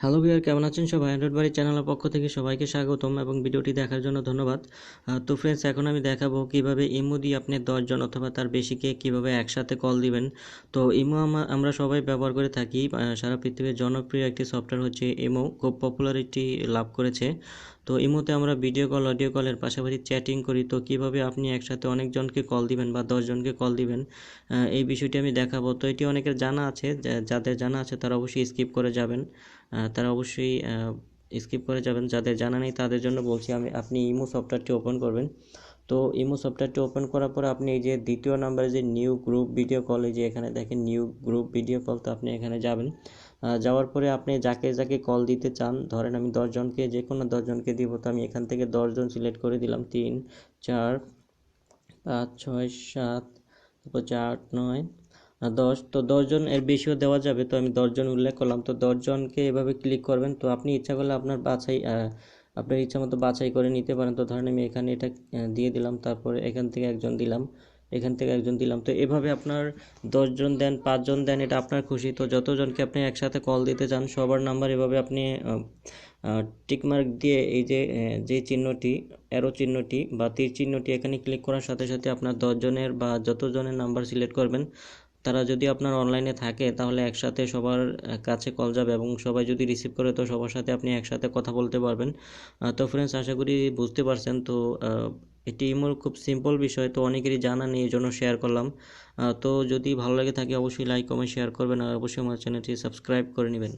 Hello ভিয়ার কেমন আছেন সবাই? অ্যান্ড্রয়েড বাড়ি চ্যানেলের পক্ষ থেকে সবাইকে স্বাগতম এবং ভিডিওটি দেখার জন্য ধন্যবাদ। তো ফ্রেন্ডস এখন আমি দেখাবো কীভাবে ইমো দিয়ে আপনি দশজন অথবা তার বেশিকে কীভাবে একসাথে কল দিবেন। তো ইমো আমা- আমরা সবাই ব্যবহার করে থাকি সারা পৃথিবীর জনপ্রিয় একটি সফটওয়্যার হচ্ছে ইমো, খুব পপুলারিটি লাভ করেছে। তো এই মুহূর্তে আমরা ভিডিও কল অডিও কলের পাশাপাশি চ্যাটিং করি। তো কীভাবে আপনি একসাথে অনেকজনকে কল দিবেন বা দশজনকে কল দিবেন এই বিষয়টি আমি দেখাবো। তো এটি অনেকের জানা আছে যাদের জানা আছে তারা অবশ্যই স্কিপ করে যাবেন। তারা অবশ্যই স্কিপ করে যাবেন। যাদের জানা নেই তাদের জন্য বলছি আমি, আপনি ইমো সফটওয়্যারটি ওপেন করবেন। তো ইমো সফটওয়্যারটি ওপেন করার পরে আপনি এই যে দ্বিতীয় নাম্বারে যে নিউ গ্রুপ ভিডিও কল, এই যে এখানে দেখেন নিউ গ্রুপ ভিডিও কল, তো আপনি এখানে যাবেন। যাওয়ার পরে আপনি যাকে যাকে কল দিতে চান, ধরেন আমি দশজনকে যে কোনো দশজনকে দিব, তো আমি এখান থেকে দশজন সিলেক্ট করে দিলাম। তিন, চার, পাঁচ, ছয়, সাত, তারপর চার নয় দশ। তো দশজন এর বেশিও দেওয়া যাবে, তো আমি দশজন উল্লেখ করলাম। তো দশজনকে এভাবে ক্লিক করবেন, তো আপনি ইচ্ছা করলে আপনার বাছাই আপনার ইচ্ছা মতো বাছাই করে নিতে পারেন। তো ধরেন আমি এখানে এটা দিয়ে দিলাম, তারপরে এখান থেকে একজন দিলাম, এখান থেকে একজন দিলাম। তো এভাবে আপনার দশজন দেন পাঁচজন দেন, এটা আপনার খুশি। তো যতজনকে আপনি একসাথে কল দিতে চান, সবার নাম্বার এভাবে আপনি টিকমার্ক দিয়ে এই যে যে চিহ্নটি অ্যারো চিহ্নটি বা তীর চিহ্নটি এখানে ক্লিক করার সাথে সাথে আপনার দশজনের বা যতজনের নাম্বার সিলেক্ট করবেন তারা যদি আপনার অনলাইনে থাকে, তাহলে একসাথে সবার কাছে কল যাবে এবং সবাই যদি রিসিভ করে, তো সবার সাথে আপনি একসাথে কথা বলতে পারবেন। তো ফ্রেন্ডস আশা করি বুঝতে পারছেন। তো এটি ইমোর খুব সিম্পল বিষয়। তো অনেকেরই জানা নেই, এই জন্য শেয়ার করলাম। তো যদি ভালো লাগে থাকে, অবশ্যই লাইক কমেন্ট শেয়ার করবেন। আর অবশ্যই আমার চ্যানেলটি সাবস্ক্রাইব করে নেবেন।